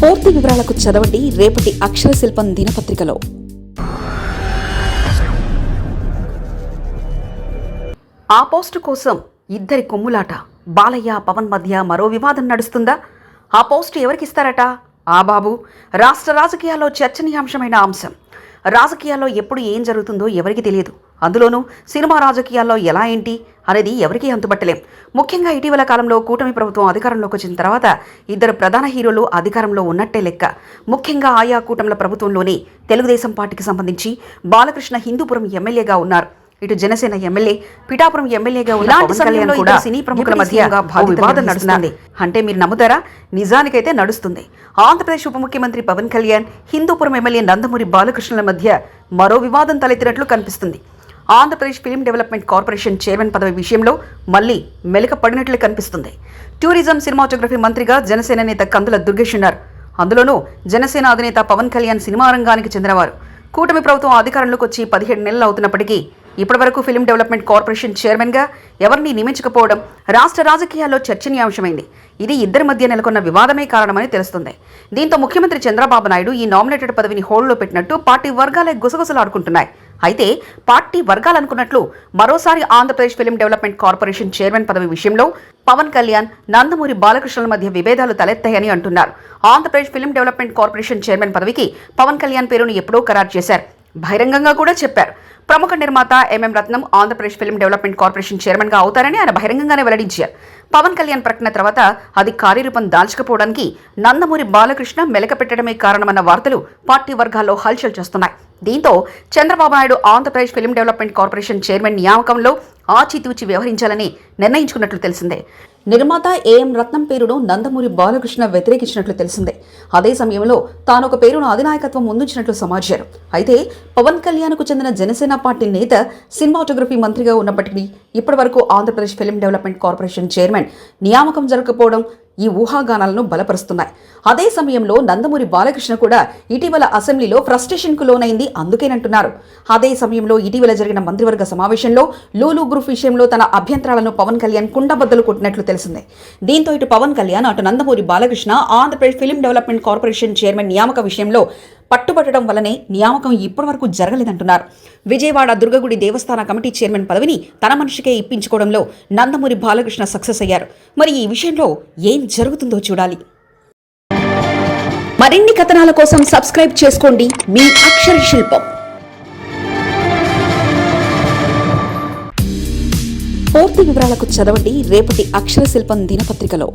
పూర్తి వివరాలకు చదవండి రేపటి అక్షర శిల్పం దినపత్రికలో. ఆ పోస్టు కోసం ఇద్దరి కొమ్ములాట. బాలయ్య పవన్ మధ్య మరో వివాదం నడుస్తుందా? ఆ పోస్టు ఎవరికిస్తారట? ఆ బాబు రాష్ట్ర రాజకీయాల్లో చర్చనీయాంశమైన అంశం. రాజకీయాల్లో ఎప్పుడు ఏం జరుగుతుందో ఎవరికి తెలియదు. అందులోనూ సినిమా రాజకీయాల్లో ఎలా ఏంటి అనేది ఎవరికీ అంతుపట్టలేం ముఖ్యంగా ఇటీవల కాలంలో కూటమి ప్రభుత్వం అధికారంలోకి వచ్చిన తర్వాత ఇద్దరు ప్రధాన హీరోలు అధికారంలో ఉన్నట్టే లెక్క. ముఖ్యంగా ఆయా కూటమిల ప్రభుత్వంలోనే తెలుగుదేశం పార్టీకి సంబంధించి బాలకృష్ణ హిందూపురం ఎమ్మెల్యేగా ఉన్నారు. ఇటు జనసేన ఎమ్మెల్యే పిఠాపురం ఎమ్మెల్యేగా ఇలాంటి సమయంలో కూడా సినీ ప్రముఖుల మధ్య వివాదం. నడుస్తుంది. అంటే మీరు నమ్ముతారా? నిజానికైతే నడుస్తుంది. ఆంధ్రప్రదేశ్ ఉప ముఖ్యమంత్రి పవన్ కళ్యాణ్ హిందూపురం ఎమ్మెల్యే నందమూరి బాలకృష్ణుల మధ్య మరో వివాదం తలెత్తినట్లు కనిపిస్తుంది. Andhra Pradesh film development corporation chairman పదవి విషయంలో మళ్ళీ మెలక పడినట్లు కనిపిస్తుంది. టూరిజం సినిమాటోగ్రఫీ మంత్రిగా జనసేన నేత కందుల దుర్గేష్ ఉన్నారు. అందులోనూ జనసేన అధినేత పవన్ కళ్యాణ్ సినిమా రంగానికి చెందినవారు. కూటమి ప్రభుత్వం అధికారంలోకి వచ్చి పదిహేడు నెలలు అవుతున్నప్పటికీ ఇప్పటివరకు ఫిలిం డెవలప్మెంట్ కార్పొరేషన్ చైర్మన్గా ఎవరిని నియమించకపోవడం రాష్ట్ర రాజకీయాల్లో చర్చనీయాంశమైంది. ఇది ఇద్దరి మధ్య నెలకొన్న వివాదమే కారణమని తెలుస్తుంది. దీంతో ముఖ్యమంత్రి చంద్రబాబు నాయుడు ఈ నామినేటెడ్ పదవిని హోల్డ్లో పెట్టినట్టు పార్టీ వర్గాలే గుసగుసలాడుకుంటున్నాయి. అయితే పార్టీ వర్గాలనుకున్నట్లు మరోసారి Andhra Pradesh film development corporation chairman పదవి విషయంలో పవన్ కళ్యాణ్ నందమూరి బాలకృష్ణుల మధ్య విభేదాలు తలెత్తాయని అంటున్నారు. Andhra Pradesh film development corporation chairman పదవికి పవన్ కళ్యాణ్ పేరును ఎప్పుడో ఖరారు చేశారు. బహిరంగంగా కూడా చెప్పారు. ప్రముఖ నిర్మాత MM Ratnam Andhra Pradesh film development corporation చైర్మన్గా అవుతారని ఆయన బహిరంగంగానే వెల్లడించారు. పవన్ కళ్యాణ్ ప్రకటన తర్వాత అది కార్యరూపం దాల్చకపోవడానికి నందమూరి బాలకృష్ణ మెలక పెట్టడమే కారణమన్న వార్తలు పార్టీ వర్గాల్లో హల్చల్ చేస్తున్నాయి. దీంతో Chandrababu Naidu Andhra Pradesh film development corporation chairman నియామకంలో ఆచితూచి వ్యవహరించాలని నిర్ణయించుకున్నట్లు తెలిసిందే. నిర్మాత ఏఎం రత్నం పేరును నందమూరి బాలకృష్ణ వ్యతిరేకించినట్లు తెలిసిందే. అదే సమయంలో తాను ఒక పేరును అధినాయకత్వం ముందుంచినట్లు సమాచారం. అయితే పవన్ కళ్యాణ్కు చెందిన జనసేన పార్టీ నేత సినిమాటోగ్రఫీ మంత్రిగా ఉన్నప్పటికీ ఇప్పటివరకు Andhra Pradesh film development corporation chairman నియామకం జరగకపోవడం ఈ ఊహాగానాలను బలపరుస్తున్నాయి. అదే సమయంలో నందమూరి బాలకృష్ణ కూడా ఇటీవల అసెంబ్లీలో ఫ్రస్ట్రేషన్కు లోనైంది అందుకేనంటున్నారు. అదే సమయంలో ఇటీవల జరిగిన మంత్రివర్గ సమావేశంలో లూలు గ్రూప్ విషయంలో తన అభ్యంతరాలను పవన్ కళ్యాణ్ కుండబద్దలు కొట్టినట్లు తెలిసింది. దీంతో ఇటు పవన్ కళ్యాణ్ అటు Nandamuri Balakrishna Andhra Pradesh film development corporation chairman నియామక విషయంలో పట్టుబట్టడం వల్లనే నియామకం ఇప్పటివరకు జరగలేదంటున్నారు. విజయవాడ దుర్గగుడి దేవస్థాన కమిటీ చైర్మన్ పదవిని తన మనిషికే ఇప్పించుకోవడంలో నందమూరి బాలకృష్ణ సక్సెస్ అయ్యారు. మరి ఈ విషయంలో ఏం జరుగుతుందో చూడాలి. మరిన్ని కథనాల కోసం సబ్స్క్రైబ్ చేసుకోండి మీ అక్షర శిల్పం. పూర్తి వివరాలకు చదవండి రేపటి అక్షర శిల్పం దినపత్రికలో.